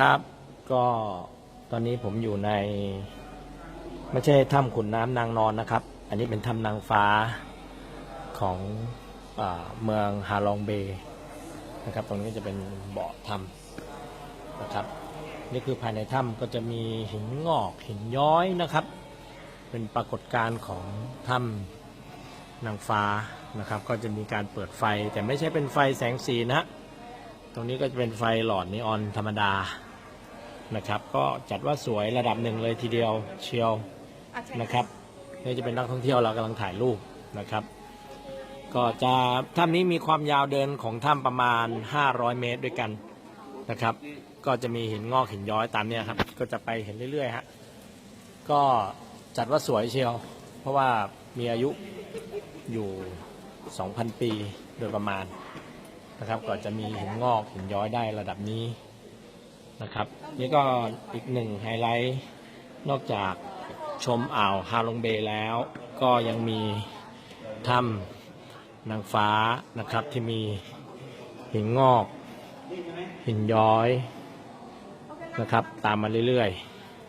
ครับก็ตอนนี้ผมอยู่ใน ไม่ใช่ถ้ำขุนน้ำนางนอนนะครับ อันนี้เป็นถ้ำนางฟ้าของอเมืองฮาลองเบย์นะครับ ตรงนี้จะเป็นเบาะถ้ำนะครับ นี่คือภายในถ้ำก็จะมีหินงอกหินย้อยนะครับ เป็นปรากฏการณ์ของถ้ำนางฟ้านะครับ ก็จะมีการเปิดไฟแต่ไม่ใช่เป็นไฟแสงสีนะ ตรงนี้ก็จะเป็นไฟหลอดนีออนธรรมดา นะครับ ก็จัดว่าสวยระดับหนึ่งเลยทีเดียวเชียวนะครับนี่จะเป็นนักท่องเที่ยวเรากำลังถ่ายรูปนะครับ ก็จะถ้ำนี้มีความยาวเดินของถ้ำประมาณ 500 เมตรด้วยกันนะครับ ก็จะมีหินงอกหินย้อยตามเนี้ยครับ ก็จะไปเห็นเรื่อยๆฮะก็จัดว่าสวยเชียว เพราะว่ามีอายุอยู่ 2,000 ปีโดยประมาณนะครับ ก็จะมีหินงอกหินย้อยได้ระดับนี้ นะครับ นี่ก็อีกหนึ่งไฮไลท์นอกจากชมอ่าวฮาลงเบย์แล้ว ก็ยังมีถ้ำนางฟ้านะครับที่มีหินงอก หินย้อยนะครับ ตามมาเรื่อย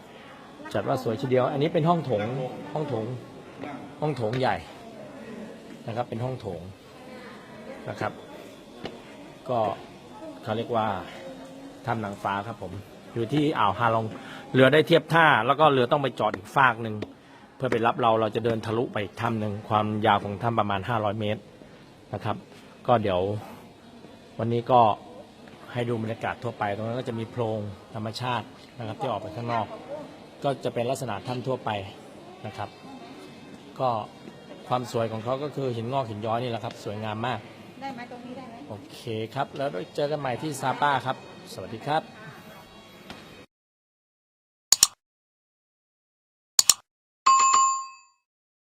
ๆ จัดว่าสวยทีเดียว อันนี้เป็นห้องโถงห้องโถงห้องโถงใหญ่นะครับ เป็นห้องโถงนะครับ ก็เขาเรียกว่า ถ้ำนางฟ้าครับผม อยู่ที่อ่าวฮาลองเรือได้เทียบท่า แล้วก็เรือต้องไปจอดอีกฟากหนึ่งเพื่อไปรับเราเราจะเดินทะลุไปอีกถ้ำหนึ่งความยาวของถ้ำประมาณ 500 เมตรนะครับ ก็เดี๋ยววันนี้ก็ให้ดูบรรยากาศทั่วไป ตรงนั้นก็จะมีโพรงธรรมชาตินะครับที่ออกไปข้างนอก ก็จะเป็นลักษณะถ้ำทั่วไปนะครับ ก็ความสวยของเขาก็คือหินงอกหินย้อยนี่แหละครับ สวยงามมาก ได้ไหมตรงนี้ได้ไหมโอเคครับ แล้วเจอกันใหม่ที่ซาป้าครับ สวัสดีครับ